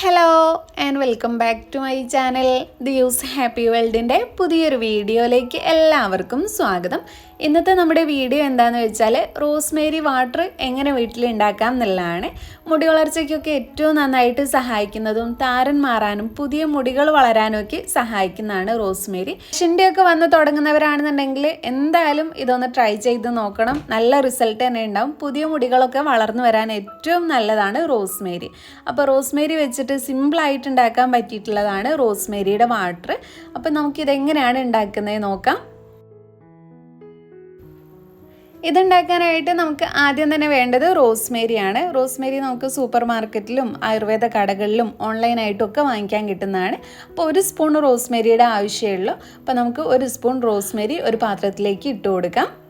Hello and welcome back to my channel the use happy വേൾഡിന്റെ പുതിയൊരു വീഡിയോയിലേക്ക് എല്ലാവർക്കും സ്വാഗതം. ഇന്നത്തെ നമ്മുടെ വീഡിയോ എന്താണെന്ന് വെച്ചാൽ റോസ്മേരി വാട്ടർ എങ്ങനെ വീട്ടിൽ ഉണ്ടാക്കാം എന്നുള്ളതാണ്. മുടി വളർച്ചയ്ക്കൊക്കെ ഏറ്റവും നന്നായിട്ട് സഹായിക്കുന്നതും താരൻ മാറാനും പുതിയ മുടികൾ വളരാനും ഒക്കെ സഹായിക്കുന്നതാണ് റോസ്മേരി. ഷിന്റെയൊക്കെ വന്ന് തുടങ്ങുന്നവരാണെന്നുണ്ടെങ്കിൽ എന്തായാലും ഇതൊന്ന് ട്രൈ ചെയ്ത് നോക്കണം. നല്ല റിസൾട്ട് തന്നെ ഉണ്ടാവും. പുതിയ മുടികളൊക്കെ വളർന്നു വരാൻ ഏറ്റവും നല്ലതാണ് റോസ്മേരി. അപ്പോൾ റോസ്മേരി വെച്ചിട്ട് സിമ്പിളായിട്ട് ഉണ്ടാക്കാൻ പറ്റിയിട്ടുള്ളതാണ് റോസ്മേരിയുടെ വാട്ടർ. അപ്പം നമുക്കിതെങ്ങനെയാണ് ഉണ്ടാക്കുന്നത് നോക്കാം. ഇതുണ്ടാക്കാനായിട്ട് നമുക്ക് ആദ്യം തന്നെ വേണ്ടത് റോസ്മേരിയാണ്. റോസ്മേരി നമുക്ക് സൂപ്പർ മാർക്കറ്റിലും ആയുർവേദ കടകളിലും ഓൺലൈനായിട്ടും ഒക്കെ വാങ്ങിക്കാൻ കിട്ടുന്നതാണ്. അപ്പോൾ ഒരു സ്പൂൺ റോസ്മേരിയുടെ ആവശ്യമുള്ളൂ. അപ്പോൾ നമുക്ക് ഒരു സ്പൂൺ റോസ്മേരി ഒരു പാത്രത്തിലേക്ക് ഇട്ട് കൊടുക്കാം.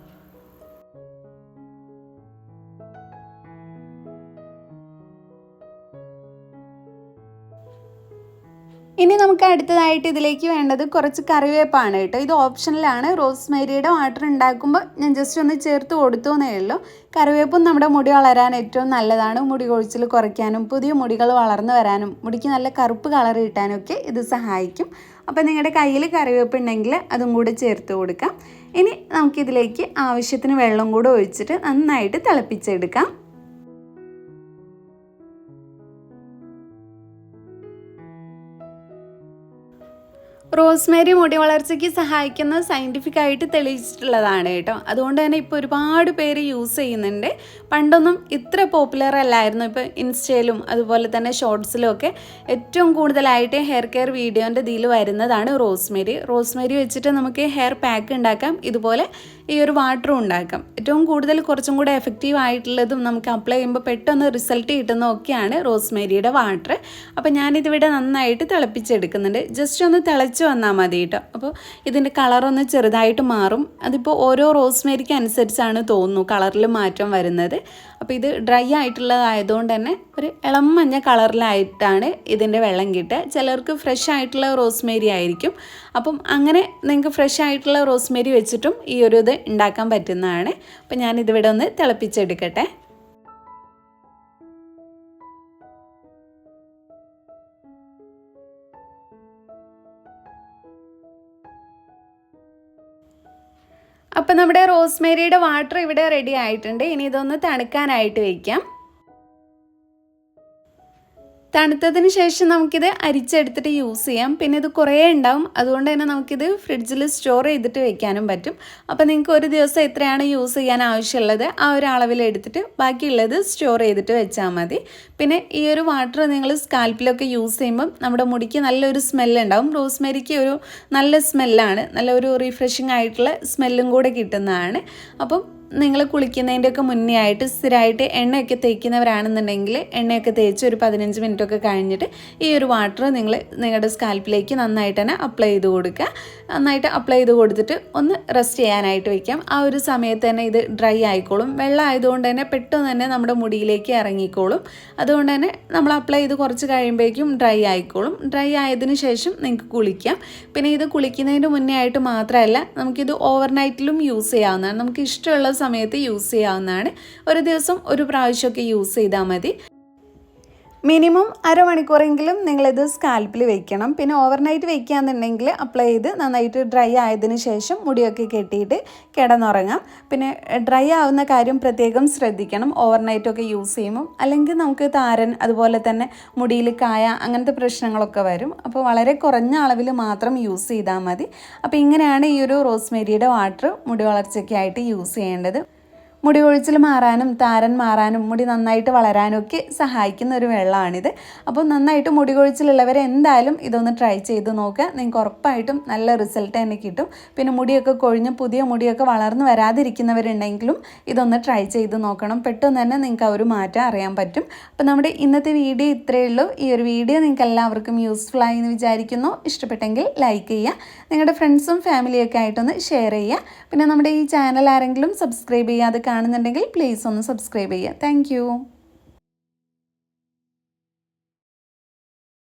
ഇനി നമുക്ക് അടുത്തതായിട്ട് ഇതിലേക്ക് വേണ്ടത് കുറച്ച് കറിവേപ്പാണ് കേട്ടോ. ഇത് ഓപ്ഷനിലാണ്. റോസ്മേരിയുടെ വാട്ടർ ഉണ്ടാക്കുമ്പോൾ ഞാൻ ജസ്റ്റ് ഒന്ന് ചേർത്ത് കൊടുത്തു എന്നേ ഉള്ളൂ. കറിവേപ്പും നമ്മുടെ മുടി വളരാൻ ഏറ്റവും നല്ലതാണ്. മുടി കൊഴിച്ചിൽ കുറയ്ക്കാനും പുതിയ മുടികൾ വളർന്നു വരാനും മുടിക്ക് നല്ല കറുപ്പ് കളർ കിട്ടാനും ഒക്കെ ഇത് സഹായിക്കും. അപ്പോൾ നിങ്ങളുടെ കയ്യിൽ കറിവേപ്പ് ഉണ്ടെങ്കിൽ അതും കൂടെ ചേർത്ത് കൊടുക്കാം. ഇനി നമുക്കിതിലേക്ക് ആവശ്യത്തിന് വെള്ളം കൂടെ ഒഴിച്ചിട്ട് നന്നായിട്ട് തിളപ്പിച്ചെടുക്കാം. റോസ്മേരി മുടി വളർച്ചയ്ക്ക് സഹായിക്കുന്ന സയന്റിഫിക് ആയിട്ട് തെളിയിച്ചിട്ടുള്ളതാണ് കേട്ടോ. അതുകൊണ്ട് തന്നെ ഇപ്പോൾ ഒരുപാട് പേര് യൂസ് ചെയ്യുന്നുണ്ട്. പണ്ടൊന്നും ഇത്ര പോപ്പുലർ അല്ലായിരുന്നു. ഇപ്പോൾ ഇൻസ്റ്റയിലും അതുപോലെ തന്നെ ഷോർട്സിലും ഒക്കെ ഏറ്റവും കൂടുതലായിട്ട് ഹെയർ കെയർ വീഡിയോന്റെ ഇതിൽ വരുന്നതാണ് റോസ്മേരി. റോസ്മേരി വെച്ചിട്ട് നമുക്ക് ഹെയർ പാക്ക് ഉണ്ടാക്കാം. ഇതുപോലെ ഈ ഒരു വാട്ടറും ഉണ്ടാക്കാം. ഏറ്റവും കൂടുതൽ കുറച്ചും കൂടെ എഫക്റ്റീവ് ആയിട്ടുള്ളതും നമുക്ക് അപ്ലൈ ചെയ്യുമ്പോൾ പെട്ടെന്ന് റിസൾട്ട് കിട്ടുന്നതൊക്കെയാണ് റോസ്മേരിയുടെ വാട്ടർ അപ്പോൾ ഞാനിതിവിടെ നന്നായിട്ട് തിളപ്പിച്ചെടുക്കുന്നുണ്ട്. ജസ്റ്റ് ഒന്ന് തിളച്ച് വന്നാൽ മതി കേട്ടോ അപ്പോൾ ഇതിന്റെ കളറൊന്ന് ചെറുതായിട്ട് മാറും. അതിപ്പോൾ ഓരോ റോസ്മേരിക്ക് അനുസരിച്ചാണ് തോന്നുന്നു കളറിൽ മാറ്റം വരുന്നത്. അപ്പോൾ ഇത് ഡ്രൈ ആയിട്ടുള്ളതായതുകൊണ്ട് തന്നെ ഒരു ഇളം മഞ്ഞ കളറിലായിട്ടാണ് ഇതിന്റെ വെള്ളം കിട്ടുക. ചിലർക്ക് ഫ്രഷ് ആയിട്ടുള്ള റോസ്മേരി ആയിരിക്കും. അപ്പം അങ്ങനെ നിങ്ങൾക്ക് ഫ്രഷ് ആയിട്ടുള്ള റോസ്മേരി വെച്ചിട്ടും ഈ ഒരു ഇത് ഉണ്ടാക്കാൻ പറ്റുന്നതാണ്. അപ്പം ഞാനിതിവിടെ ഒന്ന് തിളപ്പിച്ചെടുക്കട്ടെ. അപ്പം നമ്മുടെ റോസ്മേരിയുടെ വാട്ടർ ഇവിടെ റെഡി ആയിട്ടുണ്ട്. ഇനി ഇതൊന്ന് തണുക്കാനായിട്ട് വയ്ക്കാം തണുത്തതിന് ശേഷം നമുക്കിത് അരിച്ചെടുത്തിട്ട് യൂസ് ചെയ്യാം. പിന്നെ ഇത് കുറേ ഉണ്ടാവും. അതുകൊണ്ട് തന്നെ നമുക്കിത് ഫ്രിഡ്ജിൽ സ്റ്റോർ ചെയ്തിട്ട് വെക്കാനും പറ്റും. അപ്പോൾ നിങ്ങൾക്ക് ഒരു ദിവസം എത്രയാണ് യൂസ് ചെയ്യാൻ ആവശ്യമുള്ളത്. ആ ഒരു അളവിൽ എടുത്തിട്ട് ബാക്കിയുള്ളത് സ്റ്റോർ ചെയ്തിട്ട് വെച്ചാൽ മതി. പിന്നെ ഈ ഒരു വാട്ടർ നിങ്ങൾ സ്കാൽപ്പിലൊക്കെ യൂസ് ചെയ്യുമ്പം നമ്മുടെ മുടിക്ക് നല്ലൊരു സ്മെല്ലുണ്ടാവും റോസ്മേരിക്ക് ഒരു നല്ല സ്മെല്ലാണ് നല്ലൊരു റിഫ്രഷിംഗ് ആയിട്ടുള്ള സ്മെല്ലും കൂടെ കിട്ടുന്നതാണ്. അപ്പം നിങ്ങൾ കുളിക്കുന്നതിന്റെയൊക്കെ മുന്നേ ആയിട്ട് സ്ഥിരമായിട്ട് എണ്ണയൊക്കെ തേക്കുന്നവരാണെന്നുണ്ടെങ്കിൽ എണ്ണയൊക്കെ തേച്ച് ഒരു പതിനഞ്ച് മിനിറ്റ് ഒക്കെ കഴിഞ്ഞിട്ട് ഈ ഒരു വാട്ടർ നിങ്ങൾ നിങ്ങളുടെ സ്കാൽപ്പിലേക്ക് നന്നായിട്ട് തന്നെ അപ്ലൈ ചെയ്ത് കൊടുക്കുക. നന്നായിട്ട് അപ്ലൈ ചെയ്ത് കൊടുത്തിട്ട് ഒന്ന് റെസ്റ്റ് ചെയ്യാനായിട്ട് വയ്ക്കാം ആ ഒരു സമയത്ത് തന്നെ ഇത് ഡ്രൈ ആയിക്കോളും. വെള്ളം ആയതുകൊണ്ട് തന്നെ പെട്ടെന്ന് തന്നെ നമ്മുടെ മുടിയിലേക്ക് ഇറങ്ങിക്കോളും. അതുകൊണ്ട് തന്നെ നമ്മൾ അപ്ലൈ ചെയ്ത് കുറച്ച് കഴിയുമ്പോഴേക്കും ഡ്രൈ ആയിക്കോളും. ഡ്രൈ ആയതിനു ശേഷം നിങ്ങൾക്ക് കുളിക്കാം. പിന്നെ ഇത് കുളിക്കുന്നതിന് മുന്നേ ആയിട്ട് മാത്രമല്ല നമുക്കിത് ഓവർനൈറ്റിലും യൂസ് ചെയ്യാവുന്നതാണ്. നമുക്ക് ഇഷ്ടമുള്ള സമയത്ത് യൂസ് ചെയ്യാവുന്നതാണ്. ഒരു ദിവസം ഒരു പ്രാവശ്യമൊക്കെ യൂസ് ചെയ്താൽ മതി. മിനിമം അരമണിക്കൂറെങ്കിലും നിങ്ങളിത് സ്കാൽപ്പിൽ വെക്കണം. പിന്നെ ഓവർനൈറ്റ് വെക്കുകയാണെന്നുണ്ടെങ്കിൽ അപ്ലൈ ചെയ്ത് നന്നായിട്ട് ഡ്രൈ ആയതിന് ശേഷം മുടിയൊക്കെ കെട്ടിയിട്ട് കിടന്നുറങ്ങാം. പിന്നെ ഡ്രൈ ആവുന്ന കാര്യം പ്രത്യേകം ശ്രദ്ധിക്കണം. ഓവർനൈറ്റൊക്കെ യൂസ് ചെയ്യുമ്പോൾ അല്ലെങ്കിൽ നമുക്ക് താരൻ അതുപോലെ തന്നെ മുടിയിൽ കായ അങ്ങനത്തെ പ്രശ്നങ്ങളൊക്കെ വരും. അപ്പോൾ വളരെ കുറഞ്ഞ അളവിൽ മാത്രം യൂസ് ചെയ്താൽ മതി. അപ്പോൾ ഇങ്ങനെയാണ് ഈ ഒരു റോസ്മേരിയുടെ വാട്ടർ മുടി വളർച്ചയ്ക്കായിട്ട് യൂസ് ചെയ്യേണ്ടത്. മുടി കൊഴിച്ചിൽ മാറാനും താരൻ മാറാനും മുടി നന്നായിട്ട് വളരാനും ഒക്കെ സഹായിക്കുന്ന ഒരു വെള്ളമാണിത് അപ്പോൾ നന്നായിട്ട് മുടി കൊഴിച്ചിലുള്ളവർ എന്തായാലും ഇതൊന്ന് ട്രൈ ചെയ്ത് നോക്കുക നിങ്ങൾക്ക് ഉറപ്പായിട്ടും നല്ല റിസൾട്ട് തന്നെ കിട്ടും. പിന്നെ മുടിയൊക്കെ കൊഴിഞ്ഞ് പുതിയ മുടിയൊക്കെ വളർന്നു വരാതിരിക്കുന്നവരുണ്ടെങ്കിലും ഇതൊന്ന് ട്രൈ ചെയ്ത് നോക്കണം. പെട്ടെന്ന് തന്നെ നിങ്ങൾക്ക് ആ ഒരു മാറ്റം അറിയാൻ പറ്റും. അപ്പോൾ നമ്മുടെ ഇന്നത്തെ വീഡിയോ ഇത്രയേ ഉള്ളൂ. ഈ ഒരു വീഡിയോ നിങ്ങൾക്ക് എല്ലാവർക്കും യൂസ്ഫുൾ ആയി എന്ന് വിചാരിക്കുന്നു. ഇഷ്ടപ്പെട്ടെങ്കിൽ ലൈക്ക് ചെയ്യുക. നിങ്ങളുടെ ഫ്രണ്ട്സും ഫാമിലിയൊക്കെ ആയിട്ടൊന്ന് ഷെയർ ചെയ്യുക. പിന്നെ നമ്മുടെ ഈ ചാനൽ ആരെങ്കിലും സബ്സ്ക്രൈബ് ചെയ്യാതെ കാണുന്നുണ്ടെങ്കിൽ പ്ലീസ് ഒന്ന് സബ്സ്ക്രൈബ് ചെയ്യുക. താങ്ക്